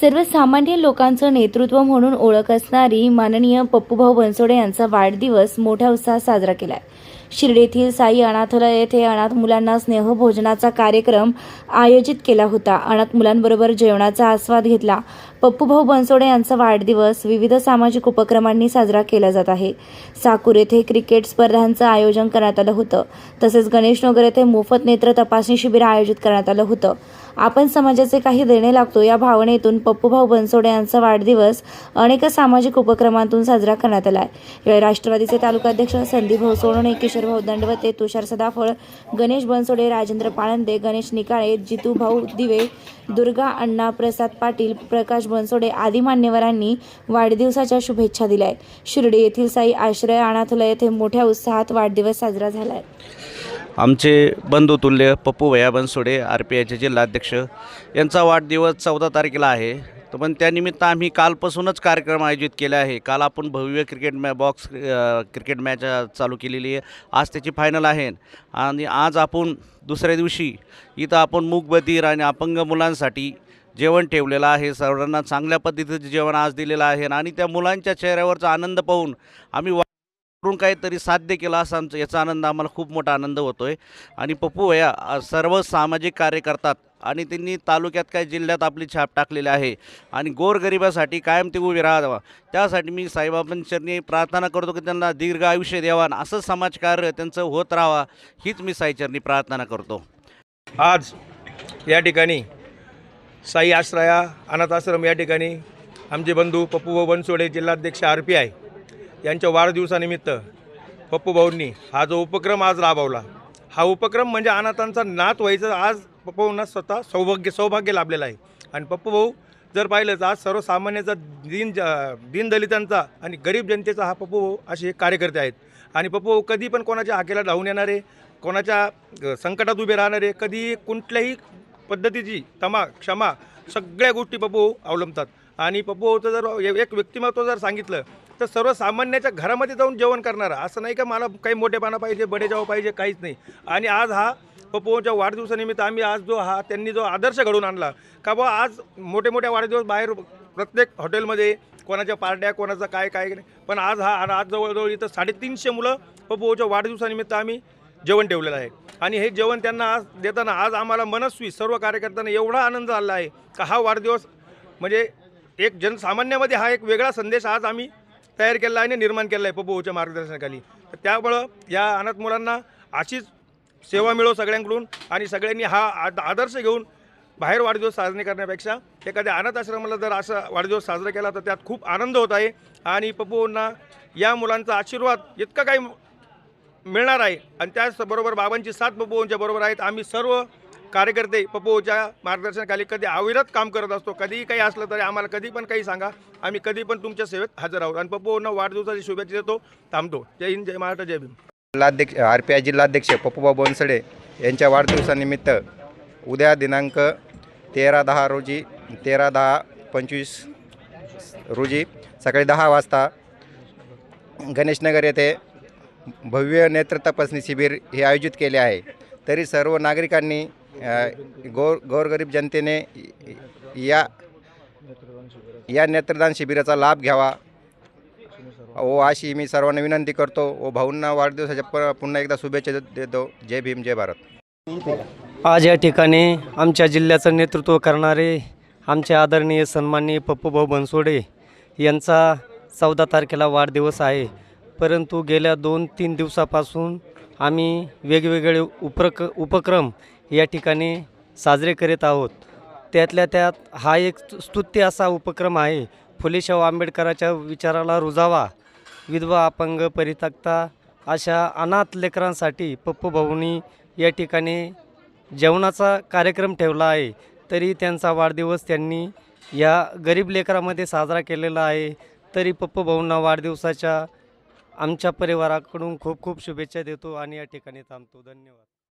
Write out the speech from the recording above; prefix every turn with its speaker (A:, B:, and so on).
A: सर्वसामान्य लोकांचं नेतृत्व म्हणून ओळख असणारी माननीय पप्पूभाऊ बनसोडे यांचा वाढदिवस मोठ्या उत्साहात साजरा केलाय. शिर्डी येथील साई अनाथालय येथे अनाथ मुलांना स्नेहभोजनाचा कार्यक्रम आयोजित केला होता. अनाथ मुलांबरोबर जेवणाचा आस्वाद घेतला. पप्पूभाऊ बनसोडे यांचा वाढदिवस विविध सामाजिक उपक्रमांनी साजरा केला जात आहे. साकूर येथे क्रिकेट स्पर्धांचं आयोजन करण्यात आलं होतं. तसेच गणेशनगर येथे मोफत नेत्र तपासणी शिबिर आयोजित करण्यात आलं होतं. आपण समाजाचे काही देणे लागतो. या भावनेतून पप्पूभाऊ बनसोडे यांचा वाढदिवस अनेक सामाजिक उपक्रमांतून साजरा करण्यात आला आहे. राष्ट्रवादीचे तालुकाध्यक्ष संदीप भाऊ सोनवणे किशोरभाऊ दंडवते तुषार सदाफळ गणेश बनसोडे राजेंद्र पाळंदे गणेश निकाळे जितू भाऊ दिवे दुर्गा अण्णा प्रसाद पाटील प्रकाश बनसोडे आदी मान्यवरांनी वाढदिवसाच्या शुभेच्छा दिल्या आहेत. शिर्डी येथील साई आश्रय अनाथालय येथे मोठ्या उत्साहात वाढदिवस साजरा झाला आहे.
B: आमचे बंधुतुल्य पप्पू भैया बनसोडे आर पी आयचे जिल्हाध्यक्ष यांचा वाढदिवस चौदा तारखेला आहे. तर पण त्यानिमित्त आम्ही कालपासूनच कार्यक्रम आयोजित केले आहे. काल आपण भव्य क्रिकेट मॅ बॉक्स क्रिकेट मॅच चालू केलेली आहे. आज त्याची फायनल आहे. आणि आज आपण दुसऱ्या दिवशी इथं आपण मूकबधीर आणि अपंग मुलांसाठी जेवण ठेवलेलं आहे. सर्वांना चांगल्या पद्धतीचं जेवण आज दिलेलं आहे. आणि त्या मुलांच्या चेहऱ्यावरचा आनंद पाहून आम्ही वा- करून काहीतरी साध्य केलं असा आमचा याचा आनंद आम्हाला खूप मोठा आनंद होतो आहे आणि पप्पू या सर्व सामाजिक कार्य करतात आणि त्यांनी तालुक्यात काय जिल्ह्यात आपली छाप टाकलेली आहे. आणि गोरगरिबासाठी कायम ते उभे राहावा. त्यासाठी मी साईबाबांचरणी प्रार्थना करतो की त्यांना दीर्घ आयुष्य द्यावा आणि असं समाजकार्य त्यांचं होत राहावा हीच मी साईचरणी प्रार्थना करतो.
C: आज या ठिकाणी साई आश्रया अनाथ आश्रम या ठिकाणी आमचे बंधू पप्पूभाऊ बनसोडे जिल्हाध्यक्ष आर पी आय यांच्या वाढदिवसानिमित्त पप्पूभाऊंनी हा जो उपक्रम आज राबवला हा उपक्रम म्हणजे अनाथांचा नात व्हायचं आज पप्पूभाऊंना स्वतः सौभाग्य सौभाग्य लाभलेलं आहे. आणि पप्पू भाऊ जर पाहिलं तर आज सर्वसामान्याचा दिन दीनदलितांचा आणि गरीब जनतेचा हा पप्पूभाऊ असे कार्यकर्ते आहेत. आणि पप्पूभाऊ कधी पण कोणाच्या हाकेला धावून येणारे कोणाच्या संकटात उभे राहणारे कधी कुठल्याही पद्धतीची तमा क्षमा सगळ्या गोष्टी पप्पू अवलंबतात. आणि पप्पूचं जर एक व्यक्तिमत्व जर सांगितलं तर सर्वसामान्याच्या घरामध्ये जाऊन जेवण करणारा. असं नाही का मला काही मोठेपणा पाहिजे बडे जावं पाहिजे काहीच नाही. आणि आज हा पप्पूच्या वाढदिवसानिमित्त आम्ही आज जो हा त्यांनी जो आदर्श घडवून आणला. का बा आज मोठे मोठ्या वाढदिवस बाहेर प्रत्येक हॉटेलमध्ये कोणाच्या पार्ट्या कोणाचं काय काय नाही. पण आज हा आज जवळजवळ इथं साडेतीनशे मुलं पप्पूच्या वाढदिवसानिमित्त आम्ही जेवण ठेवलेलं आहे. आणि हे जेवण त्यांना आज देताना आज आम्हाला मनस्वी सर्व कार्यकर्त्यांना एवढा आनंद झाला आहे का हा वाढदिवस म्हणजे एक जनसामान्यामध्ये हा एक वेगळा संदेश आज आम्ही तयार केला आहे आणि निर्माण केला आहे पप्पूच्या मार्गदर्शनाखाली. तर त्यामुळं या अनाथ मुलांना अशीच सेवा मिळो सगळ्यांकडून आणि सगळ्यांनी हा आद- आदर्श घेऊन बाहेर वाढदिवस साजरे करण्यापेक्षा एखाद्या अनाथ आश्रमाला जर असा वाढदिवस साजरा केला तर त्यात खूप आनंद होत आहे आणि पप्पूंना या मुलांचा आशीर्वाद इतका काही मिळणार आहे. आणि त्याचबरोबर बाबांची सात पप्पूंच्या बरोबर आहेत. आम्ही सर्व कार्यकर्ते पप्पूच्या मार्गदर्शनाखाली कधी अविरत काम करत असतो कधीही काही असलं तरी आम्हाला कधी पण काही सांगा. आम्ही कधी पण तुमच्या सेवेत हजर आहोत. आणि पप्पूंना वाढदिवसाची शुभेच्छा देतो. थांबतो. जय हिंद जय महाराष्ट्र जय भीम.
D: जिल्हाध्यक्ष आर पी आय जिल्हाध्यक्ष पप्पूबा बोनसडे यांच्या वाढदिवसानिमित्त उद्या दिनांक तेरा दहा रोजी तेरा दहा पंचवीस रोजी सकाळी दहा वाजता गणेशनगर येथे भव्य नेत्र तपासणी शिबिर हे आयोजित केले आहे. तरी सर्व नागरिकांनी गोर गोरगरीब जनतेने या या नेत्रदान शिबिराचा लाभ घ्यावा. ओ अशी मी सर्वांना विनंती करतो. व भाऊंना वाढदिवसाच्या प पुन्हा एकदा शुभेच्छा देतो. जय भीम जय भारत.
E: आज या ठिकाणी आमच्या जिल्ह्याचं नेतृत्व करणारे आमचे आदरणीय सन्माननीय पप्पूभाऊ बनसोडे यांचा चौदा तारखेला वाढदिवस आहे. परंतु गेल्या दोन तीन दिवसापासून आम्ही वेगवेगळे उपक्रक उपक्रम या ठिकाणी साजरे करीत आहोत. त्यातल्या त्यात हा एक स्तुत्य असा उपक्रम आहे. फुलेशाहू आंबेडकराच्या विचाराला रुजावा. विधवा अपंग परित्यक्ता अशा अनाथ लेकरांसाठी पप्पूभाऊंनी या ठिकाणी जेवणाचा कार्यक्रम ठेवला आहे. तरी त्यांचा वाढदिवस त्यांनी या गरीब लेकरामध्ये साजरा केलेला आहे. तरी पप्पू भाऊंना वाढदिवसाच्या आमच्या परिवाराकडून खूप खूप शुभेच्छा देतो आणि या ठिकाणी थांबतो. धन्यवाद.